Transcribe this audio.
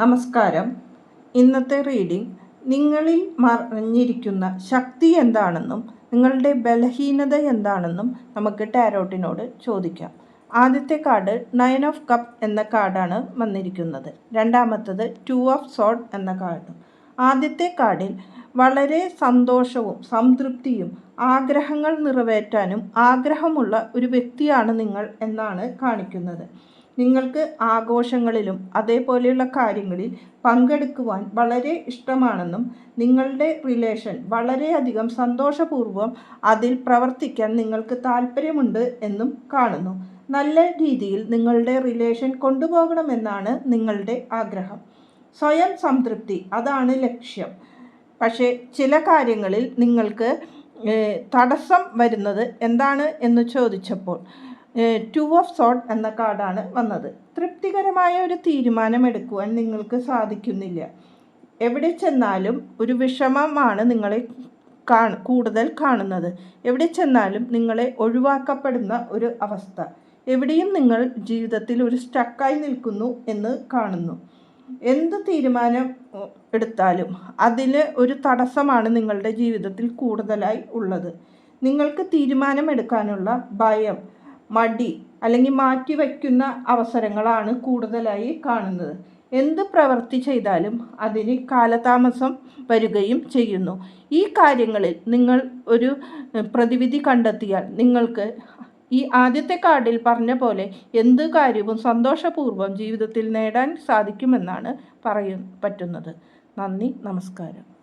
നമസ്കാരം. ഇന്നത്തെ റീഡിംഗ് നിങ്ങളിൽ മറിഞ്ഞിരിക്കുന്ന ശക്തി എന്താണെന്നും നിങ്ങളുടെ ബലഹീനത എന്താണെന്നും നമുക്ക് ടാരോട്ടിനോട് ചോദിക്കാം. ആദ്യത്തെ കാർഡ് നയൻ ഓഫ് കപ്പ് എന്ന കാർഡാണ് വന്നിരിക്കുന്നത്. രണ്ടാമത്തത് ടു ഓഫ് സോഡ് എന്ന കാർഡ്. ആദ്യത്തെ കാർഡിൽ വളരെ സന്തോഷവും സംതൃപ്തിയും ആഗ്രഹങ്ങൾ നിറവേറ്റാനും ആഗ്രഹമുള്ള ഒരു വ്യക്തിയാണ് നിങ്ങൾ എന്നാണ് കാണിക്കുന്നത്. നിങ്ങൾക്ക് ആഘോഷങ്ങളിലും അതേപോലെയുള്ള കാര്യങ്ങളിൽ പങ്കെടുക്കുവാൻ വളരെ ഇഷ്ടമാണെന്നും നിങ്ങളുടെ റിലേഷൻ വളരെയധികം സന്തോഷപൂർവം അതിൽ പ്രവർത്തിക്കാൻ നിങ്ങൾക്ക് താല്പര്യമുണ്ട് എന്നും കാണുന്നു. നല്ല രീതിയിൽ നിങ്ങളുടെ റിലേഷൻ കൊണ്ടുപോകണമെന്നാണ് നിങ്ങളുടെ ആഗ്രഹം. സ്വയം സംതൃപ്തി അതാണ് ലക്ഷ്യം. പക്ഷേ ചില കാര്യങ്ങളിൽ നിങ്ങൾക്ക് തടസ്സം വരുന്നത് എന്താണ് എന്ന് ചോദിച്ചപ്പോൾ ടു ഓഫ് സോട്ട് എന്ന കാർഡാണ് വന്നത്. തൃപ്തികരമായ ഒരു തീരുമാനം എടുക്കുവാൻ നിങ്ങൾക്ക് സാധിക്കുന്നില്ല. എവിടെ ചെന്നാലും ഒരു വിഷമമാണ് നിങ്ങളെ കാണ കൂടുതൽ കാണുന്നത്. എവിടെ ചെന്നാലും നിങ്ങളെ ഒഴിവാക്കപ്പെടുന്ന ഒരു അവസ്ഥ. എവിടെയും നിങ്ങൾ ജീവിതത്തിൽ ഒരു സ്റ്റക്കായി നിൽക്കുന്നു എന്ന് കാണുന്നു. എന്ത് തീരുമാനം എടുത്താലും അതിന് ഒരു തടസ്സമാണ് നിങ്ങളുടെ ജീവിതത്തിൽ കൂടുതലായി ഉള്ളത്. നിങ്ങൾക്ക് തീരുമാനമെടുക്കാനുള്ള ഭയം മടി അല്ലെങ്കിൽ മാറ്റി വയ്ക്കുന്ന അവസരങ്ങളാണ് കൂടുതലായി കാണുന്നത്. എന്ത് പ്രവൃത്തി ചെയ്താലും അതിന് കാലതാമസം വരികയും ചെയ്യുന്നു. ഈ കാര്യങ്ങളിൽ നിങ്ങൾ ഒരു പ്രതിവിധി കണ്ടെത്തിയാൽ നിങ്ങൾക്ക് ഈ ആദ്യത്തെ കാർഡിൽ പറഞ്ഞ പോലെ എന്ത് കാര്യവും സന്തോഷപൂർവം ജീവിതത്തിൽ നേടാൻ സാധിക്കുമെന്നാണ് പറയ പറ്റുന്നത്. നന്ദി നമസ്കാരം.